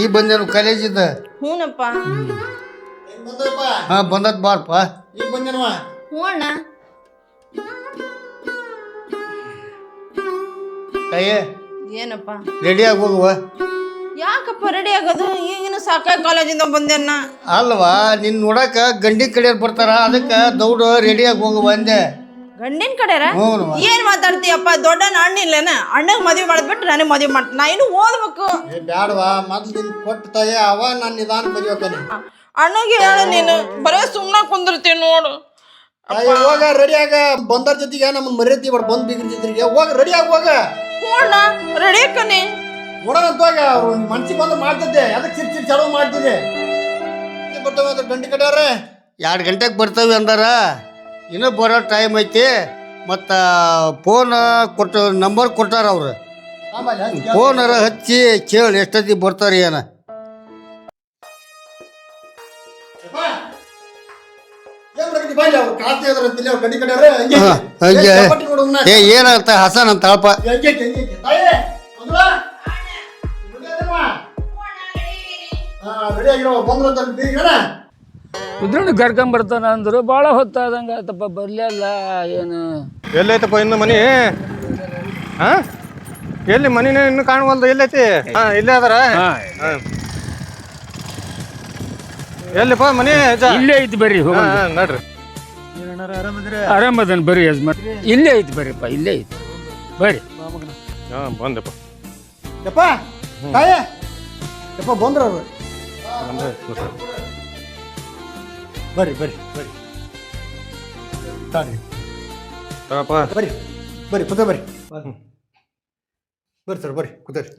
ಈ ಬಂದೇನು ಕಾಲೇಜಿಂದ? ಹ್ಞೂನಪ್ಪ ಹಾ ಬಂದದ್ ಬಾರಪ್ಪ ಈಗ ಬಂದೇನವ? ಹ್ಞೂ ಅಣ್ಣ. ತಾಯಿ ಏನಪ್ಪ? ರೆಡಿ ಆಗಿ ಹೋಗುವ? ಯಾಕಪ್ಪ ರೆಡಿ ಆಗೋದು? ಈಗಿನ ಸಾಕಾಗಿ ಕಾಲೇಜಿಂದ ಬಂದೆನ್ನ ಅಲ್ವಾ ನಿನ್ ನೋಡಕ ಗಂಡಿ ಕಡೆಯವ್ರು ಬರ್ತಾರ ಅದಕ್ಕೆ ದೌಡು ರೆಡಿ ಆಗಿ ಹೋಗುವ ಅಂದೆ. ಗಂಡಿನ ಕಡೆರ ಹ್ಞೂ ಏನ್ ಮಾತಾಡ್ತೀಯಪ್ಪ? ದೊಡ್ಡ ಅಣ್ಣ ಇಲ್ಲೇನ ಅಣ್ಣಗ್ ಮದ್ವೆ ಮಾಡ್ಬಿಟ್ಟು ನನಗೆ ಮದ್ವೆ ಮಾಡ್ತ ನಾ ಇನ್ನು ಓದ್ಬೇಕು. ಏ ಬ್ಯಾಡವಾ ಮೊದ್ಲು ನಿನ್ ಕೊಟ್ಟ ತಾಯಿ ಅವ ನಾನು ನಿಧಾನ ಬದಿಬೇಕನಿ ಅಣ್ಣಗೆ ಹೇಳು ನೀನು. ಬರೇ ಸುಮ್ಮನೆ ಕುಂದಿರ್ತೀನಿ ನೋಡು. ತಾಯಿ ಹೋಗ ರೆಡಿ ಆಗ ಬಂದರ್ ಜೊತೆಗೆ ನಮ್ಮ ಮರ್ಯಾದಿ ಬಡ್ ಬಂದ್ ಬೀಗ್ರ ಜೊತೆಗೆ ಹೋಗ ರೆಡಿ ಆಗ ಹೋಗ. ಹ್ಞೂ ರೆಡಿ ಅಕ್ಕನಿ ನೋಡೋಣ ಹೋಗ. ಅವ್ರು ಮನ್ಸಿಗೆ ಬಂದು ಮಾಡ್ತಿದ್ದೆ. ಅದಕ್ಕೆ ಚಿರ್ ಚಿರ್ ಚಲೋ ಮಾಡ್ತಿದ್ದೆ. ಬರ್ತಾವ ಅದ್ರ ಗಂಡಿ ಕಡೆಯವ್ರೆ? ಎರಡು ಗಂಟೆಗೆ ಬರ್ತವೆ ಅಂದಾರ. ಇನ್ನೂ ಬರೋ ಟೈಮ್ ಐತಿ ಮತ್ತು ಫೋನ್ ಕೊಟ್ಟು ನಂಬರ್ ಕೊಟ್ಟಾರ ಅವರು. ಆಮೇಲೆ ಹಚ್ಚಿ ಕೇಳು. ಫೋನರ ಹಚ್ಚಿ ಕೇಳಿ ಎಷ್ಟೊತ್ತಿಗೆ ಬರ್ತಾರೆ ಏನ ಏನಾಗುತ್ತೆ. ಏ ಹಸನ್ ಅಂತ ಅದೇನವ್ವ? ಹಾ ರೆಡಿ ಆಗಿರೋ ಬಂದ್ರು ಬರ್ತಾನ ಕರ್ಕೊಂಬರ್ತಾನ ಅಂದ್ರು ಭಾಳ ಹೊತ್ತಾದಂಗೆ ಆತಪ್ಪ ಬರ್ಲಿಲ್ಲ ಏನು? ಎಲ್ಲೈತಪ್ಪ ಇನ್ನು ಮನಿ? ಹಾ? ಎಲ್ಲಿ ಮನಿನ ಇನ್ನು ಕಾಣವಲ್ದು ಎಲ್ಲೈತಿ? ಹಾ ಇಲ್ಲೇ ಅದಾರ? ಹಾ. ಹಾ. ಎಲ್ಲಿಪ್ಪ ಮನಿ? ಇಲ್ಲೇ ಐತಿ ಬರ್ರಿ ನೋಡ್ರಿ ಹೋಗೋಣ. ಹಾ, ನಡ್ರಿ. ಆರಾಮದನ್ ಬರ್ರಿ ಯಜಮಾನ್? ಇಲ್ಲೇ ಐತಿ ಬರ್ರಿಪ್ಪ ಇಲ್ಲೇ ಐತಿ. ಬರ್ರಿ. ಹಾ ಬಂದಪ್ಪ. ಯಪ್ಪ ತಾಯಿ. ಯಪ್ಪ ಬಂದ್ರ ಅವ್ರು ಬಂದೆ. ಬರ್ರಿ ಬರ್ರಿ ಬರ್ರಿ. ತಾಳಿ ತಗಪ್ಪ. ಬರ್ರಿ ಬರ್ರಿ ಕುತ ಬರ್ರಿ. ಬರ್ರಿ. ಸರ್ ಬರ್ರಿ ಕೂತರಿ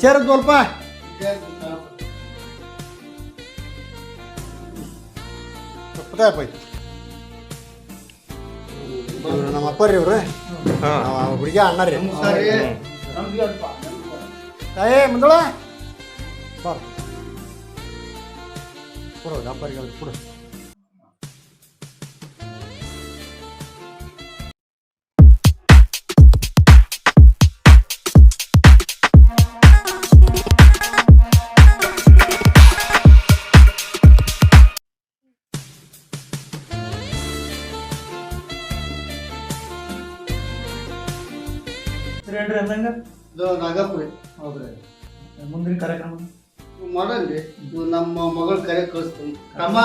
ಚೇರ್ ಸ್ವಲ್ಪ ಕುತಾಯಪ್ಪ ನಮ್ಮ ಅಪ್ಪರಿ ಇವ್ರು. ಹಾ. ಹುಡುಗ ಅಣ್ಣ ರೀ. ಏ ಮುಂದಳ ಕೊಡು ಅಪ್ಪರಿಗೆ ಕೊಡು. ಇದು ನಾಗಪುರಿ. ಮುಂದಿನ ಕಾರ್ಯಕ್ರಮ? ಮಾಡಲ್ರಿ. ನಮ್ಮ ಮಗಳ ಕರೆ ಕಳಿಸ್ತೀನಿ ತಮ್ಮ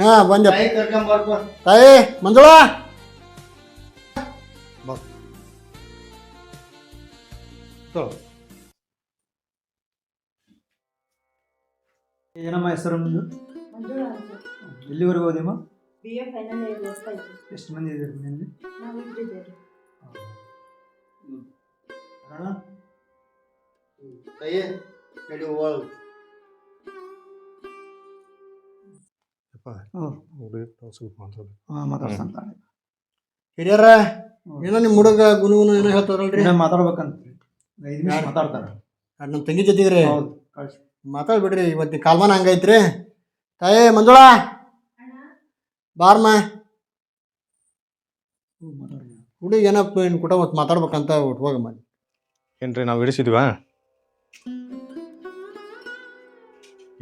ಹಾ ಬಂದೆ. ತಾಯಿ ಕರ್ಕೊಂಬರ್ಪ ತಾಯಿ ಮಂಜುಳಾ. ಏನಮ್ಮ ಹೆಸರು ನಿಮ್ಮದು ಎಲ್ಲಿವರೆಗೂ ಓದಿಮ್ಮ ಬಿ ಎ ಫೈನಲ್ ಇಯರ್ ಓದ್ತಾ ಎಷ್ಟು ಮಂದಿ ಇದ್ದೀರಿ ಮನೆಯಲ್ಲಿ ನಾವು ಇಟ್ಟಿದ್ದೇವೆ ಅಣ್ಣ ತಾಯಿ ನಡಿ ಹೋಗೋಣ ಹಿರಿಯರ ಏನೋ ನಿಮ್ಮ ಹುಡುಗ ಗುನುಗುನು ಏನೋ ಹೇಳ್ತಾರಲ್ರಿ ಮಾತಾಡ್ಬೇಕಂತ. ಐದು ನಿಮಿಷ ಮಾತಾಡ್ತಾರೆ. ನಮ್ಮ ತಂಗಿ ಜೊತೆಗೆ ರೀ ಕಳ್ಸಿ. ಮಾತಾಡ್ಬಿಡ್ರಿ ಇವತ್ತಿನ ಕಾಲ್ಮಾನ ಹಂಗೈತ್ರಿ. ತಾಯಿ ಮಂಜುಳಾ. ಬಾರ್ಮ. ಹುಡುಗ ಏನಪ್ಪ ಏನು ಕೂಡ ಮತ್ತೆ ಮಾತಾಡ್ಬೇಕಂತ ಒಟ್ಟು ಹೋಗಮ್ಮ. ಏನ್ರಿ ನಾವು ಹಿಡಿಸಿದ್ವಾ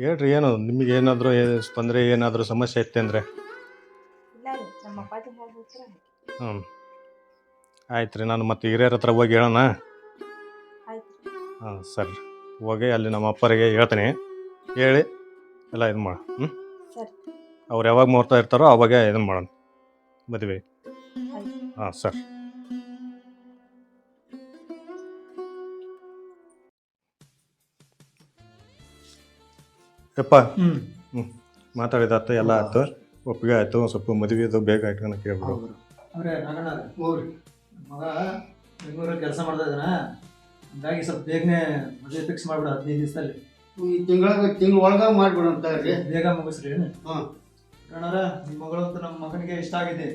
ಹೇಳ್ರಿ ಏನು ನಿಮಗೆ ಏನಾದರೂ ತೊಂದರೆ ಏನಾದರೂ ಸಮಸ್ಯೆ ಐತೆ ಅಂದರೆ? ಹ್ಞೂ ಆಯ್ತು ರೀ ನಾನು ಮತ್ತೆ ಹಿರಿಯರ ಹತ್ರ ಹೋಗಿ ಹೇಳೋಣ? ಹಾಂ ಸರಿ. ಹೋಗಿ ಅಲ್ಲಿ ನಮ್ಮ ಅಪ್ಪರಿಗೆ ಹೇಳ್ತೀನಿ. ಹೇಳಿ ಎಲ್ಲ ಇದು ಮಾಡ ಹ್ಞೂ ಅವ್ರು ಯಾವಾಗ ಮುಹೂರ್ತ ಇರ್ತಾರೋ ಅವಾಗ ಇದನ್ನು ಮಾಡೋಣ. ಮದುವೆ ಹಾಂ ಸರ್. ಯಪ್ಪ. ಹ್ಞೂ ಹ್ಞೂ ಮಾತಾಡಿದಾತು ಎಲ್ಲ ಆಯ್ತು. ಒಪ್ಪಿಗೆ ಆಯ್ತು. ಸ್ವಲ್ಪ ಮದುವೆ ಅದು ಬೇಗ ಆಯ್ತು ಕೇಳ್ಬಿಡು. ಅವ್ರೆ ನಾಗಣ್ಣ ಮಗ ಬೆಂಗಳೂರಲ್ಲಿ ಕೆಲಸ ಮಾಡ್ತಾ ಇದ್ದಾನ. ಹಂಗಾಗಿ ಸ್ವಲ್ಪ ಬೇಗನೆ ಮದುವೆ ಫಿಕ್ಸ್ ಮಾಡ್ಬಿಡ ಹದಿನೈದು ದಿವಸದಲ್ಲಿ. ಈ ತಿಂಗಳ ತಿಂಗಳ ಒಳಗೆ ಮಾಡ್ಬಿಡಂತ ರೀ ಬೇಗ ಮುಗಿಸ್ರಿ ಹಾಂ. ಅಣ್ಣಾರ ನಿಮ್ಮ ಮಗಳು ಅಂತ ನಮ್ಮ ಮಗನಿಗೆ ಇಷ್ಟ ಆಗಿದೆ.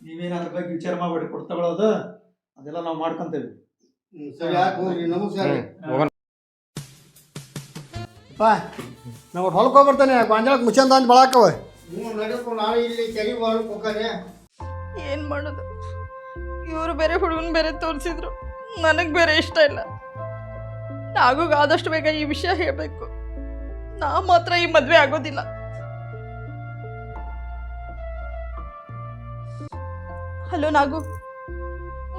ನೀವೇನು ಅದ್ರ ಬಗ್ಗೆ ವಿಚಾರ ಮಾಡ್ಬೇಡಿ ಕೊಡ್ತಗೊಳ್ಳೋದು ಅದೆಲ್ಲ ನಾವು ಮಾಡ್ಕೊಂತೇವೆ. ಸರಿ ಯಾಕೆ ಹೋಗ್ರಿ. ನಮಸ್ಕಾರ. ಹೋಗೋಣ. ಅಪ್ಪ ನಾವು ಹೊಲಕ್ಕೆ ಹೋಗ್ಬರ್ತಾನೆ ಗಾಂಜಾಳ ಮುಚ್ಚಂದ ಅಂತ ಬಳಾಕವ. ಏನ್ ನಾನು ಇಲ್ಲಿ ಹೋಗ್ತಾನೆ ಏನು ಮಾಡೋದು? ಇವರು ಬೇರೆ ಹುಡುಗನ ಬೇರೆ ತೋರಿಸಿದ್ರು. ನನಗೆ ಬೇರೆ ಇಷ್ಟ ಇಲ್ಲ. ನಾಗೂಗ ಆದಷ್ಟು ಬೇಗ ಈ ವಿಷಯ ಹೇಳಬೇಕು. ನಾ ಮಾತ್ರ ಈ ಮದುವೆ ಆಗೋದಿಲ್ಲ. ಹಲೋ ನಾಗು.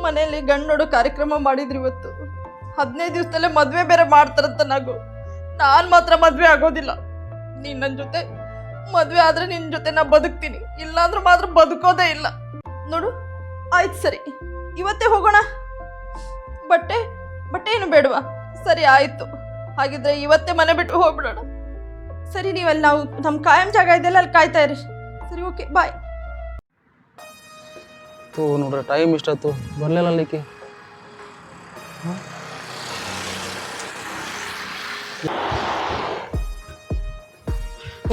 ಮನೆಯಲ್ಲಿ ಗಂಡು ನೋಡೋ ಕಾರ್ಯಕ್ರಮ ಮಾಡಿದ್ರು ಇವತ್ತು. ಹದಿನೈದು ದಿವಸದಲ್ಲೇ ಮದುವೆ ಬೇರೆ ಮಾಡ್ತಾರಂತ ನಾಗು. ನಾನು ಮಾತ್ರ ಮದುವೆ ಆಗೋದಿಲ್ಲ. ನೀನು ನನ್ನ ಜೊತೆ ಮದುವೆ ಆದರೆ ನಿನ್ನ ಜೊತೆ ನಾ ಬದುಕ್ತೀನಿ. ಇಲ್ಲಾಂದ್ರೆ ಮಾತ್ರ ಬದುಕೋದೇ ಇಲ್ಲ. ನೋಡು, ಆಯ್ತು ಸರಿ. ಇವತ್ತೇ ಹೋಗೋಣ. ಬಟ್ಟೆ ಬಟ್ಟೆ ಏನು ಬೇಡವಾ? ಸರಿ, ಆಯಿತು. ಹಾಗಿದ್ರೆ ಇವತ್ತೇ ಮನೆ ಬಿಟ್ಟು ಹೋಗ್ಬಿಡೋಣ. ಸರಿ, ನೀವಲ್ಲಿ ನಾವು ನಮ್ಮ ಕಾಯಂ ಜಾಗ ಇದೆಯಲ್ಲ, ಅಲ್ಲಿ ಕಾಯ್ತಾ ಇರಿ. ಸರಿ, ಓಕೆ, ಬಾಯ್. ನೋಡ್ರಿ, ಟೈಮ್ ಇಷ್ಟಾಯ್ತು ಬರಲಿಲ್ಲ ಅಲ್ಲಿಕ್ಕೆ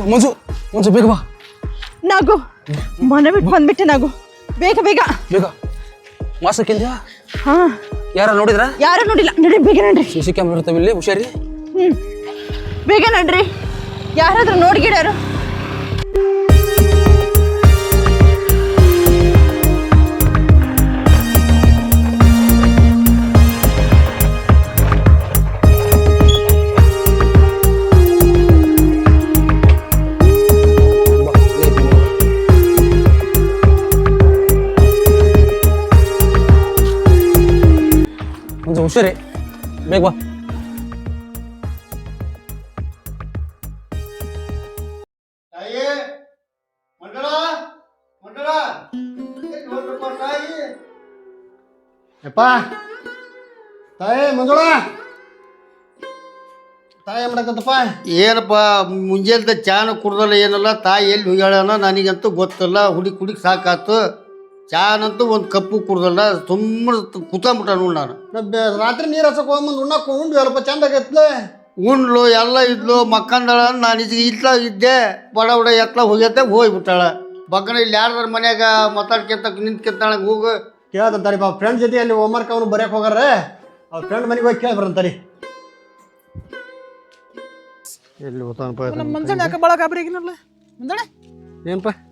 ಮಂಜು ಮಂಜು ಬೇಗ ಬಾ. ನಾಗು ಮನೆ ಬಿಟ್ಟು ಬಂದ್ಬಿಟ್ಟೆ ನಾಗು. ಬೇಗ ಬೇಗ. ಬೇಗ. ಮಾಸಕ್ಕಿಂದ್ಯಾ ಹಾ. ಯಾರ ನೋಡಿದ್ರ? ಯಾರು ನೋಡಿಲ್ಲ. ನಡಿ ಬೇಗ ನಡ್ರಿ. ಸಿ ಸಿ ಕ್ಯಾಮ್ರಾ ಇರ್ತಾವೆ ಇಲ್ಲಿ ಹುಷಾರಿ. ಹ್ಮ್. ಬೇಗ ನಡ್ರಿ. ಯಾರಾದ್ರೂ ನೋಡ್ಗಿಡಾರು. ಹುಷಾರಿ ಬೇಗ ಬಾ. ತಾಯಿ ಮಂಡಳ ಮಂಡಳ ಏನ್ ನೋಡ್ರಪ್ಪ ತಾಯಿ. ಯಪ್ಪ ತಾಯಿ ಮಂಜುಳ. ತಾಯಿ ಮಾಡಕತ್ತಪ್ಪ. ಏನಪ್ಪ ಮುಂಜಾನೆ ಚಾನ ಕುಡ್ದಲ್ಲ ಏನಲ್ಲ ತಾಯಿ ಎಲ್ಲಿ ಹೋಗ್ಯಾಳನ ನನಗಂತೂ ಗೊತ್ತಲ್ಲ ಹುಡುಗಿ ಕುಡಿಕ್ ಸಾಕಾತು. ಚಾನಂತೂ ಒಂದು ಕಪ್ಪು ಕುಡ್ದಲ್ಲ ತುಂಬ ಕೂತ್ಕೊಂಬಿಟ್ಟ ನೋಡಿ ನಾನು. ರಾತ್ರಿ ನೀರು ಹಚ್ಚಕ್ ಹೋಗ್ಬಂದು ಉಣ್ಣಕ್ಕೆ ಉಂಡು ಅಲ್ಪ ಚಂದ ಆಗೈತ್ಲೆ ಉಂಡ್ಲು ಎಲ್ಲ ಇದ್ಲು ಮಕ್ಕಂದಳ ನಾನು ಇದು ಇತ್ಲ ಇದ್ದೆ ಬಡ ಬಡ ಎತ್ಲ ಹೋಗ್ಯತ್ತೆ ಹೋಗ್ಬಿಟ್ಟಾಳ. ಬಗ್ಗನ ಇಲ್ಲಿ ಯಾರ್ದಾರ ಮನ್ಯಾಗ ಮಾತಾಡ್ಕೊಂತ ನಿಂತ್ಕೊಂತಾಳ ಹೋಗ. ಕೇಳ್ದಂತಾರಿ ಬಾ ಫ್ರೆಂಡ್ ಜೊತೆ ಅಲ್ಲಿ ಹೋಮ್ವರ್ಕ್ ಅವನು ಬರೆಯಕ್ಕೆ ಹೋಗಾರೆ ಅವ್ರ ಫ್ರೆಂಡ್ ಮನೆಗೆ ಹೋಗಿ ಕೇಳಿ ಬರಂತಾರಿ. ಎಲ್ಲಿ ಹೋತಾನಪ್ಪ ನಮ್ಮ ಮಂಜಣ್ಣ ಯಾಕೆ ಭಾಳ ಗಾಬರಿ ಆಗಿನಲ್ಲ? ಏನಪ್ಪ ಯಾಕೆ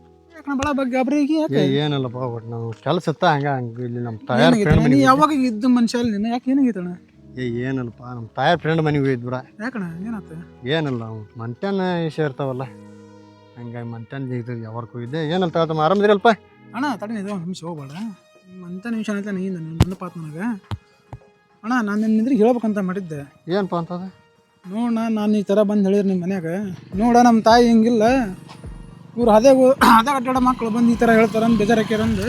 ಭಾಳ ಬಗ್ಗೆ ಗಾಬರಿ ಆಗಿ ಯಾಕೆ? ಏ ಏನಲ್ಲಪ್ಪ ಒಟ್ಟು ನಾವು ಕೆಲಸ ಇತ್ತ ಹಂಗ ಹಂಗ ಇಲ್ಲಿ ನಮ್ಮ ತಾಯಾರ ಫ್ರೆಂಡ್ ಮನೆಗೆ ಯಾವಾಗ ಇದ್ದ ಮನುಷ್ಯ ಅಲ್ಲಿ ನಿನ್ನ? ಯಾಕೆ ಅಣ್ಣ? ಏ ಏನಲ್ಲಪ್ಪ ನಮ್ಮ ತಾಯಾರ ಫ್ರೆಂಡ್ ಮನೆಗೆ ಹೋಗಿದ್ ಬಿಡ. ಯಾಕಣ್ಣ? ಏನಾತ ಏನಲ್ಲ ಅವು ಮಂಟ್ಯಾನ ವಿಷಯ ಇರ್ತಾವಲ್ಲ ಹಂಗಾಗಿ ಮಂಟ್ಯಾನ ಇದು ಯಾವಾಗ ಹೋಗಿದ್ದೆ ಏನಂತ ತಮ್ಮ ಆರಾಮದಿರಲ್ಪ? ಅಣ್ಣ ತಡಿ ಇದು ಒಂದು ನಿಮಿಷ ಹೋಗ್ಬೇಡ. ಅಂತ ನಿಮಿಷ ಅಂತ ನೀನು ಪಾತ್ ನನಗೆ. ಅಣ್ಣ ನಾನು ನಿನ್ನಿದ್ರೆ ಹೇಳ್ಬೇಕಂತ ಮಾಡಿದ್ದೆ. ಏನಪ್ಪ ಅಂತದ? ನೋಡಣ್ಣ ನಾನು ಈ ಥರ ಬಂದು ಹೇಳಿದ್ರೆ ನಿಮ್ಮ ಮನ್ಯಾಗ. ನೋಡ ನಮ್ಮ ತಾಯಿ ಹಿಂಗಿಲ್ಲ. ಇವ್ರು ಅದೇ ಅದೇ ಕಟ್ಟಡ ಮಕ್ಕಳು ಬಂದು ಈ ಥರ ಹೇಳ್ತಾರಂದು ಅಂತ ಬೇಜಾರು ಹಾಕ್ಯಾರಂದು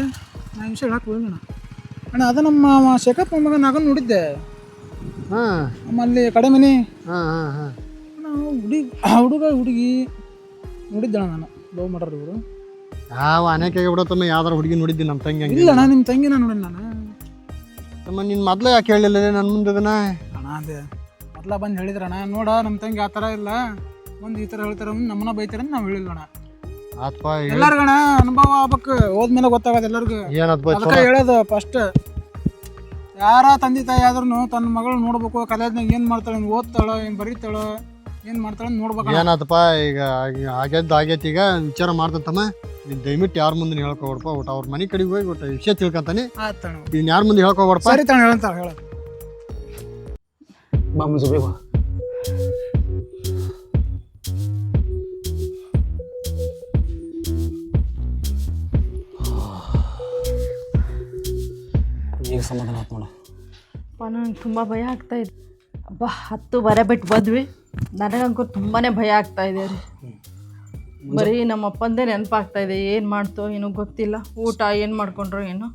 ನಾ ವಿಷಯ ಹೇಳಕ್ಕೆ ಹೋಗೋಣ ಅಣ್ಣ ಅದು ನಮ್ಮ ಶೇಖಪ್ಪ ಮಗ ನಾಗನ್ ನೋಡಿದ್ದೆ. ಹಾಂ. ನಮ್ಮಲ್ಲಿ ಕಡೆ ಮನೆ. ಹಾಂ ಹಾಂ ಹಾಂ. ನಾವು ಹುಡುಗಿ ಹುಡುಗ ಹುಡುಗಿ ನೋಡಿದ್ದಣ ನಾನು ಲವ್ ಮಾಡ್ರಿ ಇವರು. ಯಾವ ಅನೇಕ ಬಿಡತ್ತಮ್ಮ ಯಾವ್ದಾರು ಹುಡುಗಿ ನೋಡಿದ್ದೆ ನಮ್ಮ ತಂಗಿ ಹಂಗೆ. ಇಲ್ಲ ಅಣ್ಣ ನಿಮ್ಮ ತಂಗಿನ ನೋಡಿ ನಾನು. ತಮ್ಮ ನಿನ್ನ ಮೊದಲೇ ಯಾಕೆ ಹೇಳಿಲ್ಲ ನನ್ನ ಮುಂದೆ ಅದನ್ನ? ಅಣ್ಣ ಅದೇ. ಮೊದ್ಲ ಬಂದು ಹೇಳಿದ್ರಣ್ಣ ನೋಡ ನಮ್ಮ ತಂಗಿ ಆ ಥರ ಇಲ್ಲ. ಒಂದು ಈ ಥರ ಹೇಳ್ತಾರೆ ನಮ್ಮನ್ನ ಬೈತಾರೆ ಅಂತ ನಾವು ಹೇಳಿಲ್ಲ ಅಣ್ಣ ಆತ್ಪ ಎಲ್ಲರಿಗಣ ಅನುಭವ ಆಗ್ಬೇಕು. ಹೋದ್ಮೇಲೆ ಗೊತ್ತಾಗದ ಎಲ್ಲರಿಗೂ. ಏನದ್ ಅದಕ್ಕೆ ಹೇಳೋದು ಫಸ್ಟ್ ಯಾರ ತಂದೆ ತಾಯಿ ಆದ್ರೂ ತನ್ನ ಮಗಳು ನೋಡ್ಬೇಕು ಕಾಲೇಜ್ನಾಗ ಏನು ಮಾಡ್ತಾಳೆ ಏನು ಓದ್ತಾಳೋ ಏನು ಬರೀತಾಳೋ ಏನು ಮಾಡ್ತಾಳೆ ನೋಡ್ಬೇಕು ಏನಾದಪ್ಪ ಈಗ ಆಗಿ- ಆಗ್ಯದ್ದು ಆಗೈತಿ ಈಗ ವಿಚಾರ ಮಾಡ್ತಂತಮ್ಮ ನೀನ್ ದಯವಿಟ್ಟು ಯಾರ ಮುಂದೆ ಹೇಳ್ಕೊಬಿಡಪ್ಪ ಒಟ್ಟು ಅವ್ರ ಮನೆ ಕಡೆಗೆ ಹೋಗಿ ಒಟ್ಟು ವಿಷಯ ತಿಳ್ಕೊಂತಾನೆ. ನೀನು ಯಾರ ಮುಂದೆ ಹೇಳ್ಕೊಬಿಡಪ್ಪ? ಸರಿ ತಾಣ ಹೇಳ್ತಾಳೆ ಹೇಳ. ಬಾ ಮಂಜು ಈಗ ಸಮಾಧಾನ ಆಯ್ತು ನೋಡು. ಅಪ್ಪ ನನಗೆ ತುಂಬ ಭಯ ಆಗ್ತಾ ಇದೆ. ಅಬ್ಬಾ ಹತ್ತು ಬರೆ ಬಿಟ್ಟು ಬಂದ್ವಿ. ನನಗಂಕು ತುಂಬಾ ಭಯ ಆಗ್ತಾ ಇದೆ ರೀ. ಬರೀ ನಮ್ಮ ಅಪ್ಪಂದೇ ನೆನಪಾಗ್ತಾ ಇದೆ ಏನು ಮಾಡ್ತೋ ಏನೋ ಗೊತ್ತಿಲ್ಲ. ಊಟ ಏನು ಮಾಡ್ಕೊಂಡ್ರು ಏನು.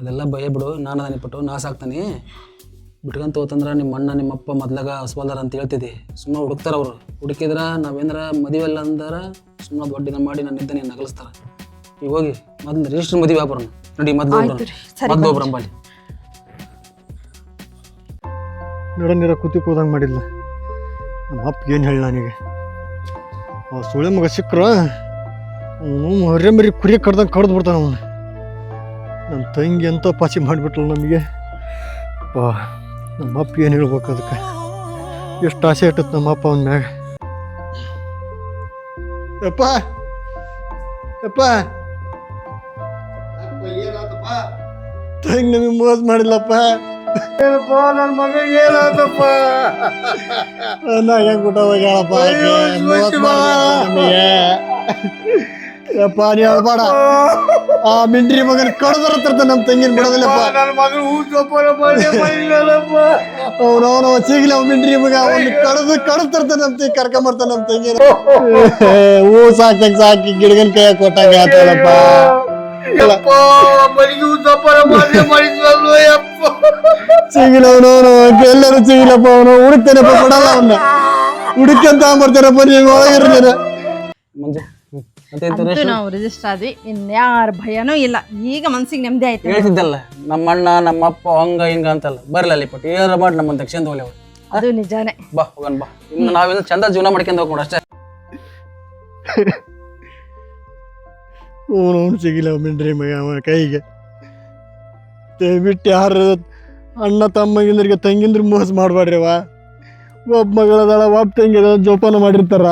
ಅದೆಲ್ಲ ಭಯ ಬಿಡು ನಾನು ಅದನ್ನ ಪಟ್ಟು ನಾ ಸಾಕ್ತಾನೆ ಬಿಟ್ಕೊಂತ ಹೋತಂದ್ರೆ ನಿಮ್ಮ ಅಣ್ಣ ನಿಮ್ಮ ಅಪ್ಪ ಮೊದ್ಲಾಗ ಹಸ್ಬಲ್ದಾರ ಅಂತ ಹೇಳ್ತಿದ್ದೆ. ಸುಮ್ಮನೆ ಹುಡುಕ್ತಾರ ಅವರು. ಹುಡುಕಿದ್ರ ನಾವೇನಾರ ಮದುವೆ ಅಲ್ಲ ಅಂದ್ರೆ ಸುಮ್ಮನೆ ದೊಡ್ಡ ಮಾಡಿ ನನ್ನ ನಿದ್ದೆ ನೀನು ನಗಲಿಸ್ತಾರ. ಈಗ ಹೋಗಿ ಮೊದ್ಲು ರಿಜಿಸ್ಟರ್ ಮದುವೆ ಆಗ್ಬರೋಣ. ನಡಿ ಮೊದ್ಲು ಆಯ್ತು ರೀ, ಸರಿ ಮೊದ್ಲು ಬನ್ನಿ. ಒಬ್ರಂಬಲ್ಲಿ ನಡ ನೀರ ಕೂತಿ ಕೂದಂಗೆ ಮಾಡಿಲ್ಲ ನಮ್ಮ ಅಪ್ಪ ಏನು ಹೇಳಿ ನನಗೆ. ಅವ ಸುಳೆ ಮಗ ಸಿಕ್ಕ್ರ ಅವನು ಹೊರೆ ಮರಿ ಕುರಿ ಕಡ್ದಂಗೆ ಕಡ್ದು ಬಿಡ್ತಾನ ಅವನು. ನನ್ನ ತಂಗಿ ಎಂತ ಪಾಚಿ ಮಾಡಿಬಿಟ್ಲು ನಮಗೆ. ಪಾ ನಮ್ಮ ಅಪ್ಪ ಏನು ಹೇಳ್ಬೇಕು ಅದಕ್ಕೆ. ಎಷ್ಟು ಆಸೆ ಇಟ್ಟತ್ ನಮ್ಮ ಅಪ್ಪ ಅವನ ಮ್ಯಾಗ. ಅಪ್ಪ ಯಪ್ಪ. ತಂಗಿ ನಮಗೆ ಮೋಸ ಮಾಡಿಲ್ಲಪ್ಪ ಏನಪ್ಪ ನನ್ನ ಮಗ ಏನಾತಪ್ಪ? ನಾ ಹೆಂಗ್ ಊಟ ಹೋಗ್ಯಾಳಪ್ಪ ಆಕೆ? ಮೋಸ ಮಾಡಿದ್ಯಪ್ಪ ನಮಗೆ. ಯಪ್ಪ ನೀ ಹೇಳ್ಬೇಡ ಆ ಮಿಂಡ್ರಿ ಮಗನ ಕಡ್ದರ ತರ್ತ ನಮ್ಮ ತಂಗಿನ ಬಿಡೋದಿಲ್ಲಪ್ಪ. ನನ್ನ ಮಗನ ಹೂ ಚೊಪ್ಪರ ಮಾಡಿ ಮಾಡಿಲ್ಲಪ್ಪ ಅವನವನ ಸಿಗ್ಲಿ ಅವ್ ಮಿಂಡ್ರಿ ಮಗ ಅವ್ನ ಕಡ್ದು ಕಡ್ದು ತರ್ತಾನೆ ನಮ್ಮ ತಂಗಿ ಕರ್ಕೊಂಬರ್ತಾನೆ ನಮ್ಮ ತಂಗಿನ. ಹೂ ಸಾಕ್ತಂಗ್ ಸಾಕಿ ಗಿಡಗನ್ ಕೈಯಾಗ ಕೊಟ್ಟಂಗ ಆತಲ್ಲಪ್ಪ ಸಿಗಿಲ್ಲ ಎಲ್ಲರೂ ಸಿಗಿಲಪ್ಪ ಅವನು. ಹುಡುಕ್ತಾನಪ್ಪ ಕೊಡಲ್ಲ ಅವನ್ನ. ಹುಡುಕಂತ ಬರ್ತಾರಪ್ಪ ನೀವು ಒಳಗಿರ್ತೀರ ಮಂಜು ಅಂತೂ ನಾವು ರಿಜಿಸ್ಟರ್ ಆದ್ವಿ. ಇನ್ಯಾರ ಭಯನೂ ಇಲ್ಲ. ಈಗ ಮನ್ಸಿಗೆ ನೆಮ್ಮದಿ ಆಯ್ತು. ಹೇಳ್ತಿದ್ದಲ್ಲ ನಮ್ಮ ಅಣ್ಣ ನಮ್ಮ ಅಪ್ಪ ಹಂಗ ಹಿಂಗ ಅಂತಲ್ಲ. ಬರ್ಲಿ ಅಲ್ಲಿ ಪಟ್ಟು. ಏನಾರ ಮಾಡಿ ನಮ್ಮ ದಕ್ಷಿಣ ಹೋಗ್ಲಿ ಅವ್ರು. ಅದು ನಿಜಾನೇ. ಬಾ ಹೋಗೋಣ ಬಾ. ಇನ್ನು ನಾವೆಲ್ಲ ಚಂದ ಜೀವನ ಮಾಡ್ಕೊಂಡು ಹೋಗೋಣ ಅಷ್ಟೇ. ಅವನು ಸಿಗಿಲ್ಲ ಮಿಂಡ್ರಿ ಮಗ ಅವನ ಕೈಗೆ ದಯವಿಟ್ಟು ಯಾರು ಅಣ್ಣ ತಮ್ಮಗಿಂದ್ರಿಗೆ ತಂಗಿಂದ್ರ ಮೋಸ ಮಾಡಬೇಡ್ರಿವ ಒಬ್ಬ ಮಗಳದಾಳ ಒಬ್ಬ ತಂಗಿ ಅದಾಳ, ಜೋಪಾನ ಮಾಡಿರ್ತಾರ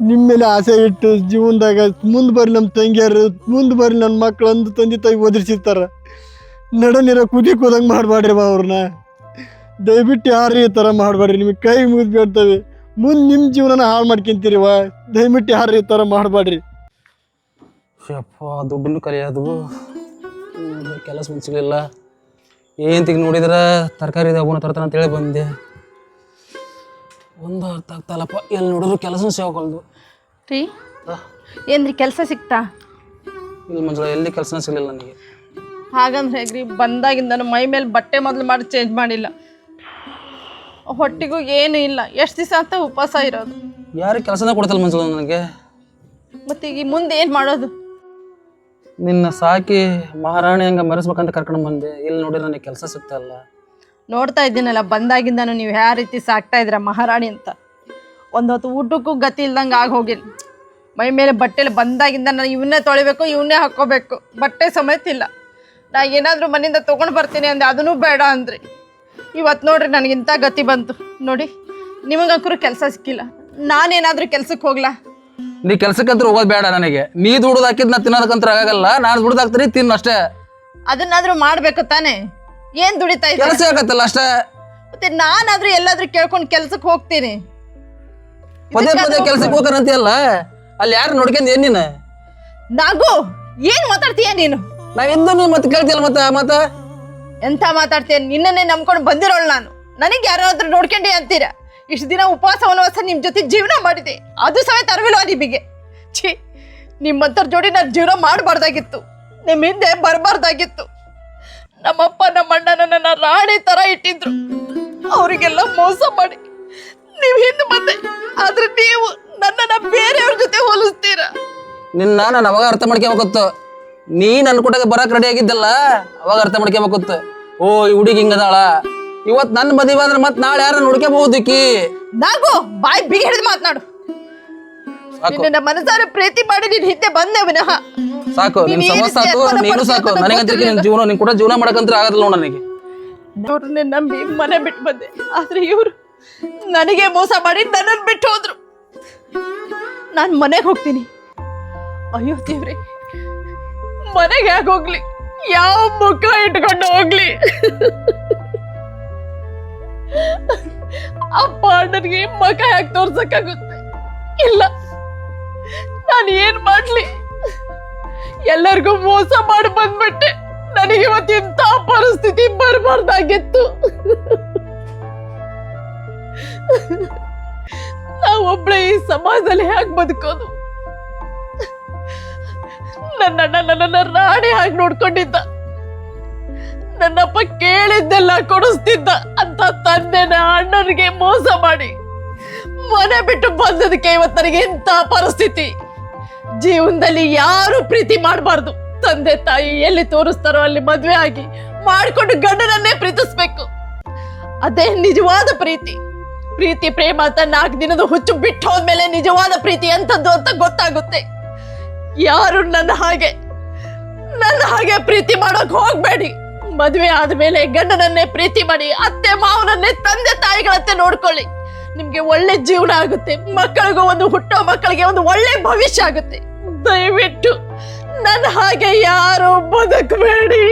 ನಿಮ್ಮ ಮೇಲೆ ಆಸೆ ಇಟ್ಟು ಜೀವನದಾಗ ಮುಂದೆ ಬರಲಿ ನಮ್ಮ ತಂಗಿಯರು ಮುಂದೆ ಬರಲಿ ನನ್ನ ಮಕ್ಕಳು ಅಂದು ತಂದೆ ತಾಯಿ ಒದರಿಸಿರ್ತಾರ ನಡನಿರೋ ನೀರ ಕುದಿ ಕೂದಂಗೆ ಮಾಡಬೇಡ್ರಿವ ಅವ್ರನ್ನ ದಯವಿಟ್ಟು ಯಾರು ಈ ಥರ ಮಾಡಬೇಡ್ರಿ ನಿಮಗೆ ಕೈ ಮುಗಿದು ಬೇಡ್ತವೆ ಮುಂದೆ ನಿಮ್ಮ ಜೀವನನ ಹಾಳು ಮಾಡ್ಕೊಂತೀರಿವ ದಯವಿಟ್ಟು ಯಾರು ಈ ಥರ ಮಾಡಬೇಡ್ರಿ ಯಪ್ಪ ದುಡ್ಡನ್ನು ಕಲಿಯೋದು. ಕೆಲಸ ಮುಂದೆ ಏನ್ ನೋಡಿದ್ರೆ ತರಕಾರಿ ಅವನ ತರ್ತಾನೆ ಅಂತೇಳಿ ಬಂದೆ. ಒಂದು ಅರ್ಥ ಆಗ್ತಾಲಪ್ಪ ಎಲ್ಲಿ ನೋಡಿದ್ರು ಕೆಲಸ ಸೇವಲ್ದು ರೀ ಏನ್ರಿ ಕೆಲಸ ಸಿಕ್ತಾ ಇಲ್ಲಿ ಮಂಜುಳ ಎಲ್ಲಿ ಕೆಲಸ ಸಿಗಲಿಲ್ಲ ನನಗೆ. ಹಾಗಂದ್ರೆ ಹೇಗ್ರಿ ಬಂದಾಗಿಂದ ಮೈ ಮೇಲೆ ಬಟ್ಟೆ ಮೊದಲು ಮಾಡಿ ಚೇಂಜ್ ಮಾಡಿಲ್ಲ. ಹೊಟ್ಟಿಗೂ ಏನು ಇಲ್ಲ. ಎಷ್ಟು ದಿವಸ ಅಂತ ಉಪವಾಸ ಇರೋದು? ಯಾರು ಕೆಲಸನ ಕೊಡ್ತಲ್ಲ ಮಂಜುಳ ನನಗೆ. ಮತ್ತೆ ಈಗ ಮುಂದೆ ಏನು ಮಾಡೋದು? ನಿನ್ನ ಸಾಕಿ ಮಹಾರಾಣಿ ಹಂಗ ಮರೆಸ್ಬೇಕಂತ ಕರ್ಕೊಂಡು ಬಂದೆ. ಇಲ್ಲಿ ನೋಡಿದ್ರೆ ನನಗೆ ಕೆಲಸ ಸಿಗ್ತಲ್ಲ ನೋಡ್ತಾ ಇದ್ದೀನಲ್ಲ, ಬಂದಾಗಿಂದನು ನೀವು ಯಾವ ರೀತಿ ಸಾಕ್ತಾ ಇದ್ದೀರ ಮಹಾರಾಣಿ ಅಂತ. ಒಂದು ಹೊತ್ತು ಊಟಕ್ಕೂ ಗತಿ ಇಲ್ದಂಗೆ ಆಗಿ ಹೋಗಿಲ್ಲ ಮೈ ಮೇಲೆ ಬಟ್ಟೆಲಿ ಬಂದಾಗಿಂದ ನಾನು ಇವನ್ನೇ ತೊಳಿಬೇಕು, ಇವನ್ನೇ ಹಾಕೋಬೇಕು. ಬಟ್ಟೆ ಸಮೇತ ಇಲ್ಲ. ನಾ ಏನಾದರೂ ಮನೆಯಿಂದ ತೊಗೊಂಡು ಬರ್ತೀನಿ ಅಂದೆ, ಅದನ್ನೂ ಬೇಡ ಅಂದ್ರಿ. ಇವತ್ತು ನೋಡ್ರಿ ನನಗಿಂತ ಗತಿ ಬಂತು. ನೋಡಿ, ನಿಮಗಂಕರು ಕೆಲಸ ಸಿಕ್ಕಿಲ್ಲ. ನಾನೇನಾದರೂ ಕೆಲ್ಸಕ್ಕೆ ಹೋಗ್ಲಾ? ನೀ ಕೆಲ್ಸಕ್ಕಂತ ಹೋಗೋದ್ ಬೇಡ ನನಗೆ. ನೀ ದುಡ್ದು ಹಾಕಿದ್ ನಾ ತಿನ್ನೋದಕ್ಕಂತ ಆಗಲ್ಲ ನಾನು ದುಡ್ದು ಹಾಕ್ತೀನಿ ತಿನ್ನು ಅಷ್ಟೇ. ಅದನ್ನಾದ್ರೂ ಮಾಡ್ಬೇಕು ತಾನೇ? ಏನ್ ದುಡಿತಾ ಇದ್ದಾರೆ? ಕೆಲಸ ಆಗತ್ತಲ್ಲ ಅಷ್ಟೇ. ಮತ್ತೆ ನಾನಾದ್ರೂ ಎಲ್ಲಾದ್ರೂ ಕೇಳ್ಕೊಂಡು ಕೆಲ್ಸಕ್ಕೆ ಹೋಗ್ತೀನಿ. ಪದೇ ಪದೇ ಕೆಲ್ಸಕ್ಕೆ ಹೋಗ್ತಾರಂತೀಯಲ್ಲ ಅಲ್ಲಿ ಯಾರು ನೋಡ್ಕೊಂಡ್ ಏನ್ ನೀನು? ನಾಗು ಏನ್ ಮಾತಾಡ್ತೀಯ ನೀನು? ನಾ ಎಂದು ನೀನ್ ಮತ್ತೆ ಕೇಳ್ತಿಯಲ್ಲ ಮತ್ತೆ ಮತ್ತೆ ಎಂತ ಮಾತಾಡ್ತೀಯ? ನಿನ್ನನ್ನೇ ನಂಬ್ಕೊಂಡು ಬಂದಿರೋಳು ನಾನು. ನನಗೆ ಯಾರಾದ್ರೂ ನೋಡ್ಕೊಂಡೆ ಅಂತೀರ? ಇಷ್ಟು ದಿನ ಉಪವಾಸ ವನವಾಸ ನಿಮ್ಮ ಜೊತೆ ಜೀವನ ಮಾಡಿದೆ. ಅದು ಸಮೇತ ಅರಿವಿಲ್ವಾ ನಿಮಗೆ? ಛೀ ನಿಮ್ಮಂಥರ ಜೋಡಿ ನಾನು ಜೀವನ ಮಾಡಬಾರ್ದಾಗಿತ್ತು. ನಿಮ್ಮ ಹಿಂದೆ ಬರಬಾರ್ದಾಗಿತ್ತು. ನಮ್ಮಪ್ಪ ನಮ್ಮಣ್ಣ ನನ್ನ ರಾಣಿ ಥರ ಇಟ್ಟಿದ್ರು. ಅವರಿಗೆಲ್ಲ ಮೋಸ ಮಾಡಿ. ನೀವು ಹಿಂದೆ ಬಂದೆ. ಆದ್ರೆ ನೀವು ನನ್ನನ್ನು ಬೇರೆಯವ್ರ ಜೊತೆ ಹೋಲಿಸ್ತೀರಾ? ನಿನ್ನ ನಾನು ಅವಾಗ ಅರ್ಥ ಮಾಡ್ಕೋಬೇಕತ್ತು. ನೀ ನನ್ನ ಬರಕ್ಕೆ ಬರಕ್ ರೆಡಿ ಆಗಿದ್ದಲ್ಲ, ಅವಾಗ ಅರ್ಥ ಮಾಡ್ಕೋಬೇಕತ್ತು. ಓ, ಈ ಹುಡುಗಿ ಹಿಂಗದಾಳ. ಇವತ್ ನನ್ನ ಮದುವೆ ಅಂದ್ರೆ ಮತ್ ನಾಳೆ ಯಾರ ನೋಡ್ಕೋಬಹುದಕ್ಕಿ ನಾಗು ಬಾಯ್ ಬಿಗಿ ಹಿಡಿದು ಮಾತನಾಡು. ಸಾಕು. ನಿನ್ನ ಮನಸಾರ ಪ್ರೀತಿ ಮಾಡಿ ನೀನ್ ಹಿಂದೆ ಬಂದೆ ವಿನಃ. ಸಾಕು ನಿನ್ ಸಮಸ್ಯೆ ನೀನು ಸಾಕು. ಪಡ್ತಿರೋದು ನನಗಂತ ನಿನ್ ಜೀವನ ನಿನ್ ಕೂಡ ಜೀವನ ಮಾಡಕಂತ್ರ ಆಗಲ್ಲ ನೋಡ ನನಗೆ. ಅವ್ರನ್ನ ನಂಬಿ ಮನೆ ಬಿಟ್ಟು ಬಂದೆ. ಆದ್ರೆ ಇವ್ರು ನನಗೆ ಮೋಸ ಮಾಡಿ ನನ್ನನ್ನು ಬಿಟ್ಟು ಹೋದ್ರು. ನಾನು ಮನೆಗೆ ಹೋಗ್ತೀನಿ. ಅಯ್ಯೋ ದೇವ್ರೆ ಮನೆಗೆ ಯಾಕೆ ಹೋಗ್ಲಿ? ಯಾವ ಮುಖ ಇಟ್ಕೊಂಡು ಹೋಗ್ಲಿ? ಅಪ್ಪ ಅಣ್ಣನಿಗೆ ಮಗ ಯಾಕೆ ತೋರ್ಸಕ್ಕಾಗುತ್ತೆ? ಇಲ್ಲ. ನಾನು ಏನ್ ಮಾಡ್ಲಿ? ಎಲ್ಲರಿಗೂ ಮೋಸ ಮಾಡಿ ಬಂದ್ಬಿಟ್ಟೆ. ನನಗೆ ಇವತ್ತು ಇಂಥ ಪರಿಸ್ಥಿತಿ ಬರಬಾರ್ದಾಗಿತ್ತು. ನಾವೊಬ್ಳೆ ಈ ಸಮಾಜದಲ್ಲಿ ಹೇಗೆ ಬದುಕೋದು? ನನ್ನ ನನ್ನ ನನ್ನ ರಾಣಿ ಹಾಗೆ ನೋಡ್ಕೊಂಡಿದ್ದ. ನನ್ನಪ್ಪ ಕೇಳಿದ್ದೆಲ್ಲ ಕೊಡಿಸ್ತಿದ್ದ ಅಂತ ತಂದೆನ ಅಣ್ಣನಿಗೆ ಮೋಸ ಮಾಡಿ. ಮನೆ ಬಿಟ್ಟು ಬಂದದಕ್ಕೆ ಇವತ್ತು ನನಗೆ ಇಂಥ ಪರಿಸ್ಥಿತಿ. ಜೀವನದಲ್ಲಿ ಯಾರು ಪ್ರೀತಿ ಮಾಡಬಾರ್ದು. ತಂದೆ ತಾಯಿ ಎಲ್ಲಿ ತೋರಿಸ್ತಾರೋ ಅಲ್ಲಿ ಮದುವೆ ಆಗಿ ಮಾಡಿಕೊಂಡು ಗಂಡನನ್ನೇ ಪ್ರೀತಿಸ್ಬೇಕು. ಅದೇ ನಿಜವಾದ ಪ್ರೀತಿ. ಪ್ರೀತಿ, ಪ್ರೇಮ ನಾಲ್ಕು ದಿನದ ಹುಚ್ಚು ಬಿಟ್ಟು ಹೋದ್ಮೇಲೆ ನಿಜವಾದ ಪ್ರೀತಿ ಎಂಥದ್ದು ಅಂತ ಗೊತ್ತಾಗುತ್ತೆ. ಯಾರು ನನ್ನ ಹಾಗೆ ನನ್ನ ಹಾಗೆ ಪ್ರೀತಿ ಮಾಡೋಕೆ ಹೋಗ್ಬೇಡಿ. ಮದುವೆ ಆದ್ಮೇಲೆ ಗಂಡನನ್ನೇ ಪ್ರೀತಿ ಮಾಡಿ ಅತ್ತೆ ಮಾವನನ್ನೇ ತಂದೆ ತಾಯಿಗಳತ್ತೆ ನೋಡ್ಕೊಳ್ಳಿ. ನಿಮ್ಗೆ ಒಳ್ಳೆ ಜೀವನ ಆಗುತ್ತೆ. ಮಕ್ಕಳಿಗೂ ಒಂದು ಹುಟ್ಟೋ ಮಕ್ಕಳಿಗೆ ಒಂದು ಒಳ್ಳೆ ಭವಿಷ್ಯ ಆಗುತ್ತೆ. ದಯವಿಟ್ಟು ನನ್ನ ಹಾಗೆ ಯಾರು ಬದುಕಬೇಡಿ.